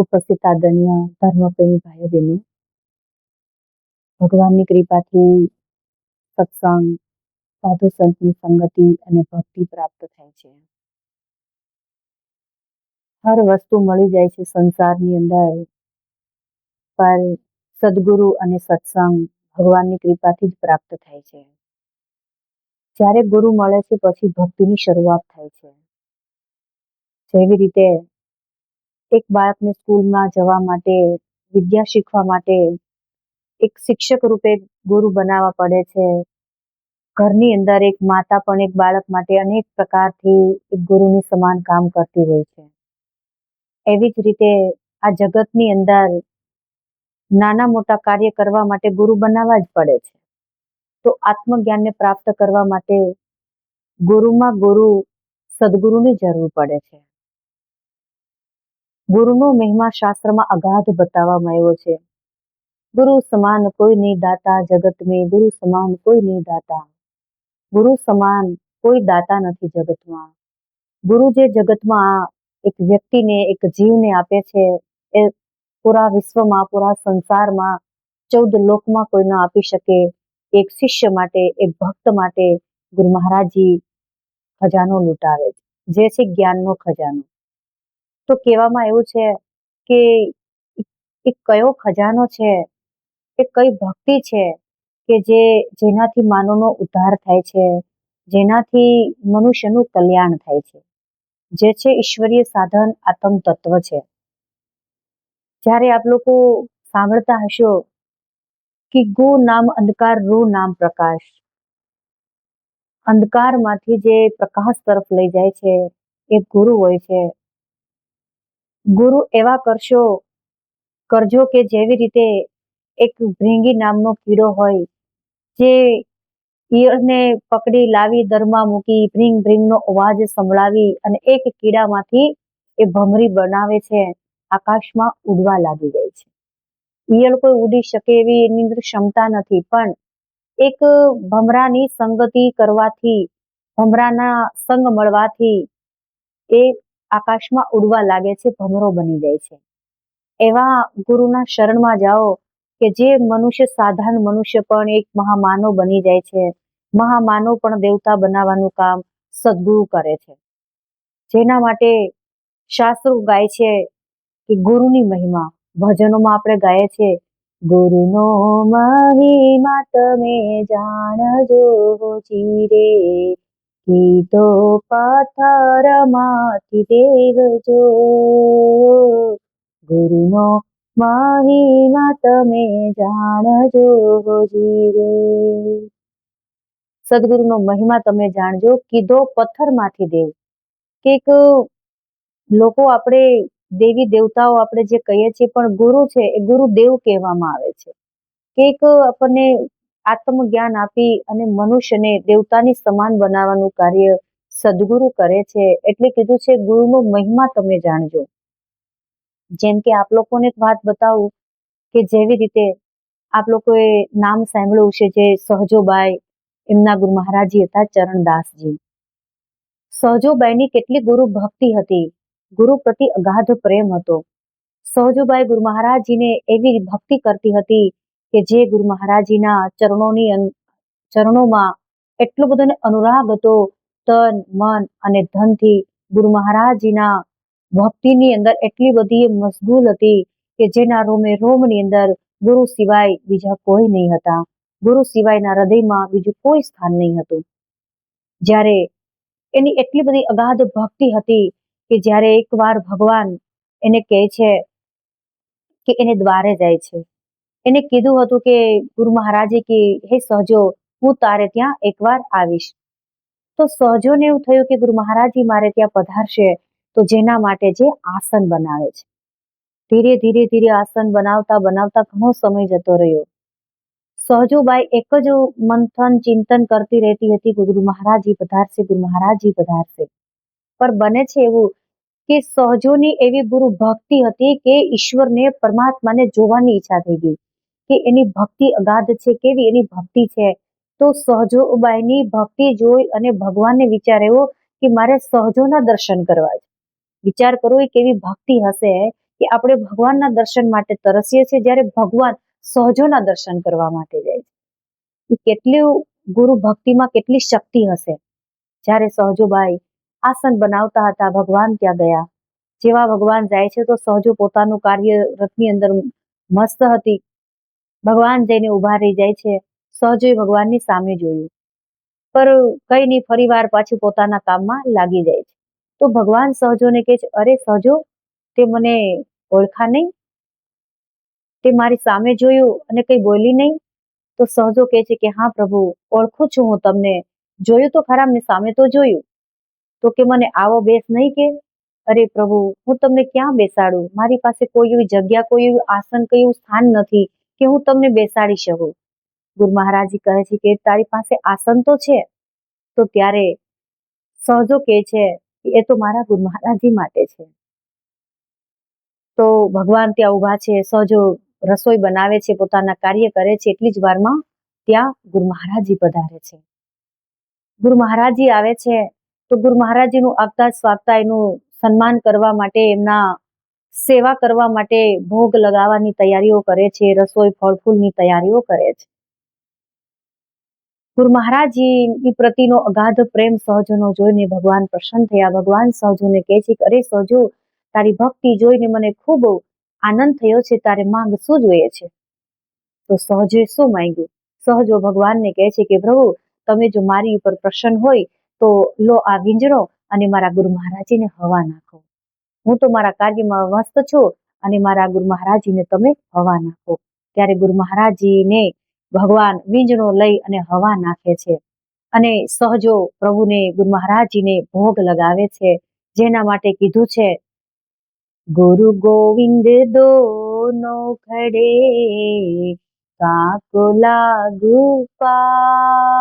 ઉપસ્થિત આદરણીય ધર્મપ્રેમી ભાઈઓ બહેનો ભગવાનની કૃપાથી સત્સંગ, સાધુ સંતની સંગતિ અને ભક્તિ પ્રાપ્ત થાય છે. હર વસ્તુ મળી જાય છે સંસારની અંદર પર સદગુરુ અને સત્સંગ ભગવાનની કૃપાથી જ પ્રાપ્ત થાય છે. જ્યારે ગુરુ મળે છે, પછી ભક્તિની શરૂઆત થાય છે. જેવી રીતે એક બાળકને સ્કૂલમાં જવા માટે, વિદ્યા શીખવા માટે એક શિક્ષક રૂપે ગુરુ બનાવવા પડે છે. ઘરની અંદર એક માતા પણ એક બાળક માટે અનેક પ્રકારથી એક ગુરુની સમાન કામ કરતી હોય છે. એવી જ રીતે આ જગતની અંદર નાના મોટા કાર્ય કરવા માટે ગુરુ બનાવવા જ પડે છે. તો આત્મજ્ઞાનને પ્રાપ્ત કરવા માટે ગુરુમાં ગુરુ સદગુરુની જરૂર પડે છે. ગુરુનો મહિમા શાસ્ત્રમાં અગાધ બતાવવામાં આવ્યો છે. ગુરુ સમાન કોઈ નહીં દાતા જગત મેં ગુરુ સમાન કોઈ નહીં દાતા. ગુરુ સમાન કોઈ દાતા નથી જગતમાં. ગુરુ જે જગતમાં એક વ્યક્તિને, એક જીવને આપે છે, એ પૂરા વિશ્વમાં, પૂરા સંસારમાં, ચૌદ લોકમાં કોઈ ન આપી શકે, એક શિષ્ય માટે, એક ભક્ત માટે ગુરુ મહારાજજી ખજાનો લૂંટાવે છે. જે છે જ્ઞાનનો ખજાનો. તો કહેવામાં એવું છે કે એ કયો ખજાનો છે? એ કઈ ભક્તિ છે કે જે જેનાથી માનવનો ઉદ્ધાર થાય છે? જેનાથી મનુષ્યનું કલ્યાણ થાય છે? જે છે ઈશ્વરીય સાધન આત્મ તત્વ છે. જ્યારે આપ લોકો સાંભળતા હશો કે ગુ નામ અંધકાર, રૂ નામ પ્રકાશ. અંધકારમાંથી જે પ્રકાશ તરફ લઈ જાય છે, એ ગુરુ હોય છે. ગુરુ એવા કરશો, કરજો કે જેવી રીતે એક ભ્રીંગી નામનો કીડો હોય, જે ઈયળને પકડી લાવી દરમાં મૂકી ભ્રીંગ ભ્રીંગનો અવાજ સંભળાવી અને એક કીડામાંથી એ ભમરી બનાવે છે, આકાશમાં ઉડવા લાગી જાય છે. ઈયળ કોઈ ઉડી શકે એવી એની અંદર ક્ષમતા નથી, પણ એક ભમરાની સંગતિ કરવાથી, ભમરાના સંગ મળવાથી એ આકાશમાં ઉડવા લાગે છે, ભમરો બની જાય છે. એવા ગુરુના શરણમાં જાઓ કે જે મનુષ્ય સાધારણ મનુષ્ય પણ એક મહામાનવ બની જાય છે. મહામાનવ પણ દેવતા બનાવવાનું કામ સદગુરુ કરે છે. જેના માટે શાસ્ત્રો ગાય છે કે ગુરુની મહિમા. ભજનોમાં આપણે ગાય છે, ગુરુનો મહિમા તમે જાણજો ચીરે કીધો પથ્થરમાંથી દેવજો. ગુરુનો મહિમા તમે જાણજો જીરે સદગુરુનો મહિમા તમે જાણજો, કીધો પથ્થરમાંથી દેવ. કે લોકો આપણે દેવી દેવતાઓ આપણે જે કહીએ છીએ, પણ ગુરુ છે એ ગુરુ દેવ કહેવામાં આવે છે. કે આપણને આત્મજ્ઞાન આપી અને મનુષ્યને દેવતાની સમાન બનાવવાનું કાર્ય સદગુરુ કરે છે એટલે કીધું છે, ગુરુનો મહિમા તમે જાણજો. જેમ કે આપ લોકોને વાત બતાવું કે જેવી રીતે આપ લોકોએ નામ સાંભળ્યું છે જે સહજોબાઈ, એમના ગુરુ મહારાજી હતા ચરણદાસજી. સહજોબાઈની કેટલી ગુરુ ભક્તિ હતી, ગુરુ પ્રતિ અગાધ પ્રેમ હતો. સહજોબાઈ ગુરુ મહારાજજીને એવી ભક્તિ કરતી હતી કે જે ગુરુ મહારાજીના ચરણોની ચરણોમાં એટલો બધો અનુરાગ હતો, તન, મન અને ધનથી ગુરુ મહારાજીના ભક્તિની અંદર એટલી બધી મશગુલ હતી કે જેના રોમે રોમની અંદર ગુરુ સિવાય બીજા કોઈ નહીં હતા. ગુરુ સિવાયના હૃદયમાં બીજું કોઈ સ્થાન નહીં હતું. જ્યારે એની એટલી બધી અગાધ ભક્તિ હતી કે જ્યારે એકવાર ભગવાન એને કહે છે કે એને દ્વારે જાય છે. એને કીધું હતું કે, ગુરુ મહારાજે કે, હે સહજો, હું તારે ત્યાં એકવાર આવીશ. તો સહજોને એવું થયું કે, ગુરુ મહારાજી મારે ત્યાં પધારશે, તો જેના માટે જે આસન બનાવે છે. ધીરે ધીરે ધીરે આસન બનાવતા બનાવતા ઘણો સમય જતો રહ્યો. સહજોબાઈ એક જ મંથન, ચિંતન કરતી રહેતી હતી ગુરુ મહારાજી પધારશે, ગુરુ મહારાજી પધારશે. પણ બને છે એવું કે, સહજોની એવી ગુરુ ભક્તિ હતી કે, ઈશ્વરને પરમાત્માને જોવાની ઈચ્છા થઈ ગઈ. કે એની ભક્તિ અગાધ છે, કેવી એની ભક્તિ છે? તો સહજોબાઈની ભક્તિ જોઈ અને ભગવાનને વિચાર એવો કે મારે સહજોના દર્શન કરવા છે. વિચાર કરો એ કેવી ભક્તિ હશે કે આપણે ભગવાનના દર્શન માટે તરસીએ છીએ જ્યારે ભગવાન સહજોના દર્શન કરવા માટે જાય છે. એ કેટલું ગુરુ ભક્તિમાં કેટલી શક્તિ હશે? જ્યારે સહજોબાઈ આસન બનાવતા હતા, ભગવાન ત્યાં ગયા. જેવા ભગવાન જાય છે તો સહજો પોતાનું કાર્ય રથની અંદર મસ્ત હતી. ભગવાન જઈને ઊભા રહી જાય છે. સહજોએ ભગવાનની સામે જોયું. પર કઈ નહીં, ફરી વાર પાછું પોતાના કામમાં લાગી જાય છે. તો ભગવાન સહજોને કહે છે, અરે સહજો, તે મને ઓળખા નહીં. તે મારી સામે જોયું અને કઈ બોલી નહીં. તો સહજો કહે છે કે, હા પ્રભુ, ઓળખું છું હું તમને. જોયું તો ખરા, મેં સામે તો જોયું. તો કે મને આવો બેસ નહીં કે? અરે પ્રભુ, હું તમને ક્યાં બેસાડું? મારી પાસે કોઈ એવી જગ્યા, કોઈ એવું આસન, કોઈ એવું સ્થાન નથી. કે હું તમને બેસાડી શકું? ગુરુ મહારાજી કહે છે કે તારી પાસે આસન તો છે? તો ત્યારે સહજો કે છે એ તો મારા ગુરુ મહારાજી માટે છે. તો ભગવાન ત્યાં ઊભા છે, સહજો રસોઈ બનાવે છે, પોતાના કાર્ય કરે છે, એટલી જ વારમાં ત્યાં ગુરુ મહારાજી પધારે છે. ગુરુ મહારાજી આવે છે, તો ગુરુ મહારાજીનું આગતા સ્વાગતા, એનું સન્માન કરવા માટે એમના સેવા કરવા માટે ભોગ લગાવવાની તૈયારીઓ કરે છે, રસોઈ ફળફૂલની તૈયારીઓ કરે છે. ગુરુ મહારાજજી પ્રતિનો અગાધ પ્રેમ સહજોનો જોઈને ભગવાન પ્રસન્ન થયા. ભગવાન સહજોને કહે છે કે, અરે સહજો, તારી ભક્તિ જોઈને મને ખૂબ આનંદ થયો છે, તારે માંગ શું જોઈએ છે? તો સહજે શું માંગ્યું? સહજો ભગવાનને કહે છે કે, પ્રભુ, તમે જો મારી ઉપર પ્રસન્ન હોય તો લો આ વીંજણો અને મારા ગુરુ મહારાજીને હવા નાખો. હું તો મારા કાર્યમાં મસ્ત છું અને મારા ગુરુ મહારાજીને તમે હવા નાખો. ત્યારે ગુરુ મહારાજીને ભગવાન વીંજણો લઈ અને હવા નાખે છે. અને સહજો પ્રભુને ગુરુ મહારાજીને ભોગ લગાવે છે. જેના માટે કીધું છે, ગુરુ ગોવિંદ દોનો ખડે કાકો લાગુ પાય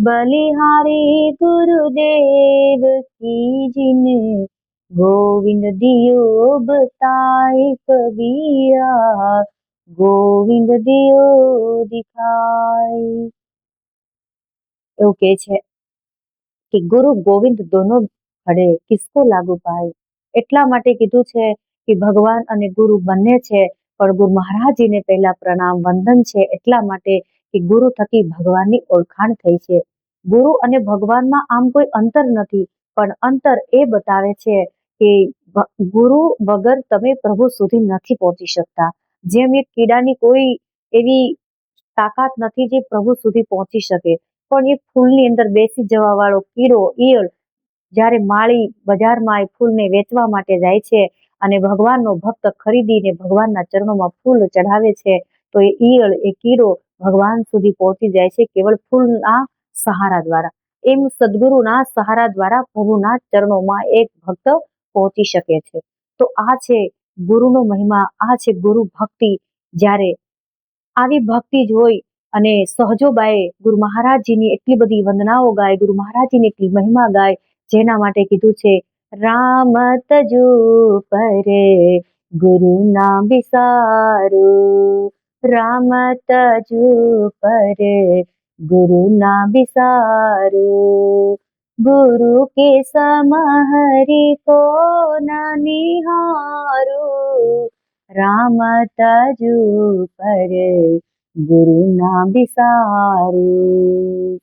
બલિહારી गुरुदेव की જીને गोविंद दियो બતાય कबीरा ગોવિંદ દિયો દિખાય એવું કે છે કે ગુરુ ગોવિંદ દોનો ખડે કિસકો લાગુ પાય? એટલા માટે કીધું છે કે ભગવાન અને ગુરુ બંને છે, પણ ગુરુ મહારાજીને પહેલા પ્રણામ, વંદન છે એટલા માટે કે ગુરુ થકી ભગવાનની ઓળખાણ થઈ છે. ગુરુ અને ભગવાનમાં આમ કોઈ અંતર નથી, પણ અંતર એ બતાવે છે કે ગુરુ વગર તમે પ્રભુ સુધી નથી પહોંચી શકતા. જેમ એક કીડાની કોઈ એવી તાકાત નથી જે પ્રભુ સુધી પહોંચી શકે. પણ એ ફૂલની અંદર બેસી જવા વાળો કીડો, ઈયળ જ્યારે માળી બજારમાં એ ફૂલને વેચવા માટે જાય છે અને ભગવાનનો ભક્ત ખરીદીને ભગવાનના ચરણોમાં ફૂલ ચઢાવે છે, તો એ ઈયળ, એ કીડો ભગવાન સુધી પહોંચી જાય છે. કેવળ ફૂલના સહારા દ્વારા. એમ સદગુરુના સહારા દ્વારા પ્રભુના ચરણોમાં એક ભક્ત પહોંચી શકે છે. તો આ છે ગુરુનો મહિમા, આ છે ગુરુ ભક્તિ. જ્યારે આવી ભક્તિ જ હોય અને સહજોબાએ ગુરુ મહારાજજીની એટલી બધી વંદનાઓ ગાય, ગુરુ મહારાજજીની એટલી મહિમા ગાય, જેના માટે કીધું છે, રામ તજુ પરે ગુરુ ના વિસારું. રામ તજુ પરે ગુરુ ના બિસારું ગુરુ કે સમહરી કો નિહારું રામ તજુ પર ગુરુ ના બિસારું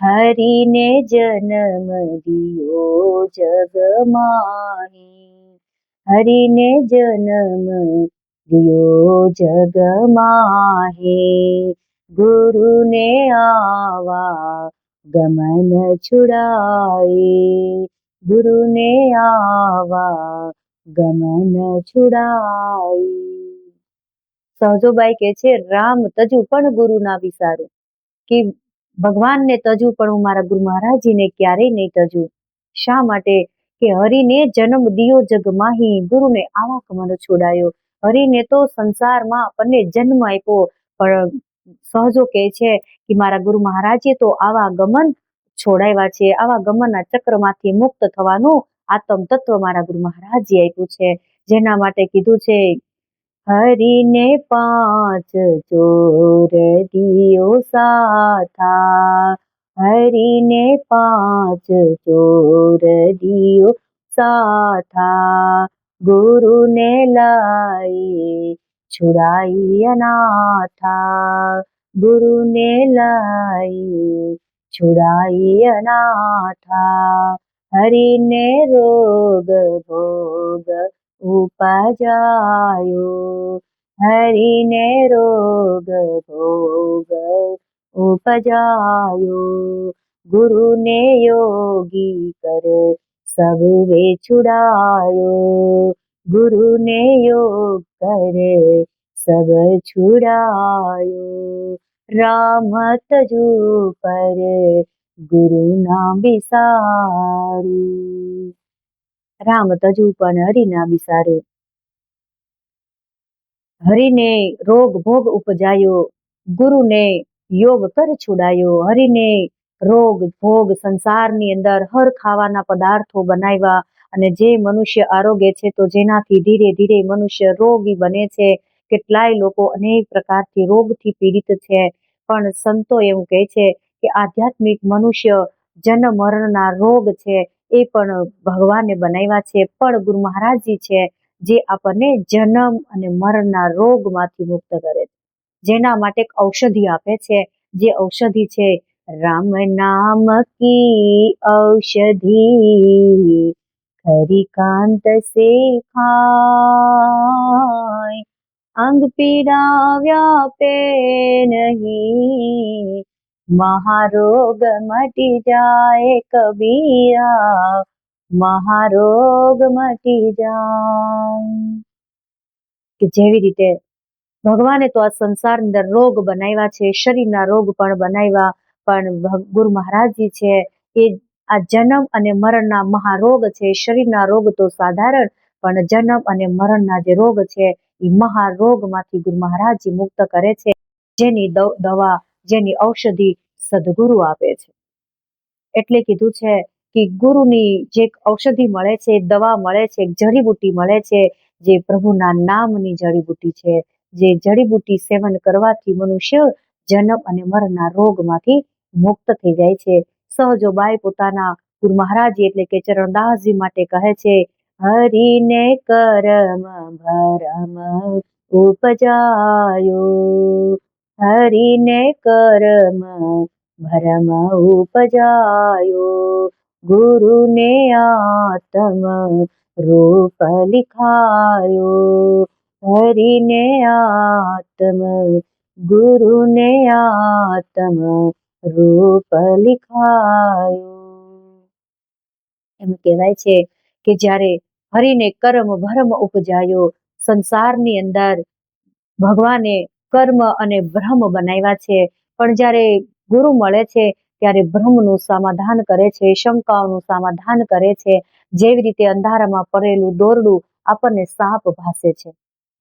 હરિને જન્મ દિયો જગમાહી હરિને જન્મ દિયો જગમાહે ગુરુને આવા ગમન છુડાય. ગુરુને આવા ગમન છુડાય. સહજોબાઈ કે છે, રામ તજુ પણ ગુરુ ના કે, ભગવાનને તજુ પણ હું મારા ગુરુ મહારાજીને ક્યારેય નહીં તજુ. શા માટે? કે, હરિને જન્મ દિયો જગમાહી ગુરુને આવા કમન છોડાયો. હરિને તો સંસારમાં આપણને જન્મ આપ્યો, પણ સહજો કહે છે કે મારા ગુરુ મહારાજે તો આવા ગમન છોડાવ્યા છે. આવા ગમનના ચક્રમાંથી મુક્ત થવાનું આત્મ તત્વ મારા ગુરુ મહારાજે આપ્યું છે. જેના માટે કીધું છે, હરીને પાંચ ચોર દિયો સાથા હરીને પાંચ ચોર દિયો સાથા ગુરુને લાઈ છુડાઈ અનાથા, ગુરુને લઈ છુડાઈ અનાથા, હરિને રોગ ભોગ ઉપજાયો, હરિને રોગ ભોગ ઉપજાયો, ગુરુને યોગી કર સબ વે છુડાયો ગુરુને યોગ કરે સબ છુડાયો. રામ તજુ પર ગુરુ ના બિસારું. રામ તજુ પણ હરિના બિસારું. હરિને રોગ ભોગ ઉપજાયો, ગુરુને યોગ કર છુડાયો. હરિને રોગ ભોગ સંસારની અંદર હર ખાવાના પદાર્થો બનાવ્યા. અને જે મનુષ્ય આરોગ્ય છે તો જેનાથી ધીરે ધીરે મનુષ્ય રોગી બને છે. કેટલાય લોકો અનેક પ્રકારથી રોગથી પીડિત છે. પણ સંતો એવું કહે છે કે આધ્યાત્મિક મનુષ્ય જન્મ મરણના રોગ છે એ પણ ભગવાને બનાવ્યા છે. પણ ગુરુ મહારાજજી છે જે આપણને જન્મ અને મરણના રોગમાંથી મુક્ત કરે છે. જેના માટે ઔષધિ આપે છે. જે ઔષધિ છે રામ નામ કી ઔષધિ. ખરી કાંત સે ખાય અંગ પીડાવ્યા પે નહીં મહારોગ મટી જાય કબીરા મહારોગ મટી જાય કે જેવી રીતે ભગવાને તો આ સંસાર અંદર રોગ બનાવ્યા છે, શરીરના રોગ પણ બનાવ્યા, પણ ગુરુ મહારાજજી છે, એ આ જન્મ અને મરણના મહારોગ છે. શરીરના રોગ તો સાધારણ, પણ જન્મ અને મરણના જે રોગ છે એ મહારોગમાંથી ગુરુ મહારાજજી મુક્ત કરે છે. જેની દવ- જેની ઔષધિ સદગુરુ આપે છે. એટલે કીધું છે કે ગુરુની જે ઔષધિ મળે છે, દવા મળે છે જડીબુટી મળે છે, જે પ્રભુના નામની જડીબુટ્ટી છે. જે જડીબુટ્ટી સેવન કરવાથી મનુષ્ય જન્મ અને મરણના રોગમાંથી મુક્ત થઈ જાય છે. સહજોબાઈ પોતાના ગુરુ મહારાજી એટલે કે ચરણદાસજી માટે કહે છે, હરિને કરમ ભરમ ઉપજાયો. હરિને કરમ ભરમ ઉપજાયો. ગુરુને આત્મ રૂપ લિખાયો. હરિને આત્મ, ગુરુને આત્મ રૂપ લિખાયું. એમ કહેવાય છે કે જ્યારે હરિને કર્મ ભ્રમ ઉપજાયો, સંસારની અંદર ભગવાને કર્મ અને ભ્રમ બનાવ્યા છે. પણ જ્યારે ગુરુ મળે છે, ત્યારે ભ્રમનું સમાધાન કરે છે, શંકાઓનું સમાધાન કરે છે. જેવી રીતે અંધારામાં પડેલું દોરડું આપણને સાપ ભાસે છે.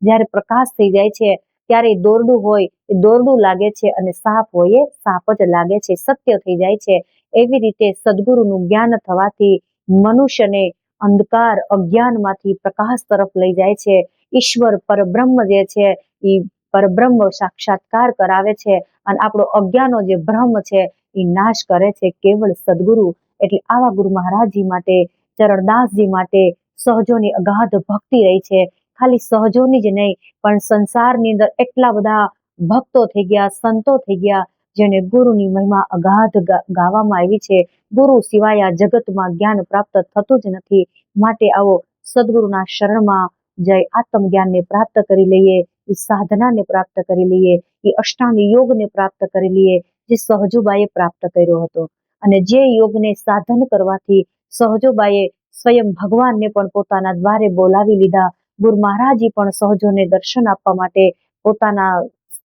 જ્યારે પ્રકાશ થઈ જાય છે ત્યારે દોરડું હોય એ દોરડું લાગે છે અને સાપ હોય એ સાપ જ લાગે છે. સત્ય થઈ જાય છે. એવી રીતે સદગુરુનું જ્ઞાન થવાથી મનુષ્યને અંધકાર, અજ્ઞાનમાંથી પ્રકાશ તરફ લઈ જાય છે. ઈશ્વર પરબ્રહ્મ જે છે એ પરબ્રહ્મ સાક્ષાત્કાર કરાવે છે અને આપણો અજ્ઞાનો જે ભ્રમ છે એ નાશ કરે છે. કેવળ સદગુરુ એટલે આવા ગુરુ મહારાજજી માટે, ચરણદાસજી માટે સહજોની અગાધ ભક્તિ રહી છે. ખાલી સહજોની જ નહીં, પણ સંસારની અંદર એટલા બધા ભક્તો થઈ ગયા, સંતો થઈ ગયા, જેને ગુરુની મહિમા અગાધ ગાવામાં આવી છે. ગુરુ સિવાય આ જગતમાં જ્ઞાન પ્રાપ્ત થતું જ નથી. માટે આવો સદગુરુના શરણમાં જય આત્મ જ્ઞાનને પ્રાપ્ત કરી લઈએ એ સાધનાને પ્રાપ્ત કરી લઈએ એ અષ્ટાંગ યોગને પ્રાપ્ત કરી લઈએ, જે સહજુબાએ પ્રાપ્ત કર્યો હતો. અને જે યોગને સાધન કરવાથી સહજુબાએ સ્વયં ભગવાનને પણ પોતાના દ્વારે બોલાવી લીધા ગુરુ મહારાજી પણ સહજોને દર્શન આપવા માટે પોતાના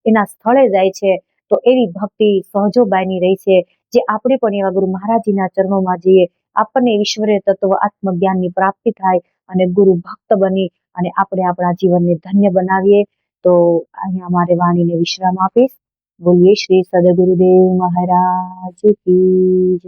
એના સ્થળે જાય છે. તો એવી ભક્તિ સહજોબાઈની રહી છે જે આપણે પણ એવા ગુરુ મહારાજીના ચરણોમાં જઈએ, આપણને ઈશ્વરીય તત્વ આત્મજ્ઞાનની પ્રાપ્તિ થાય અને ગુરુ ભક્ત બની અને આપણે આપણા જીવનને ધન્ય બનાવીએ. તો અહીંયા મારે વાણીને વિશ્રામ આપીશ. બોલીએ શ્રી સદગુરુદેવ મહારાજ કી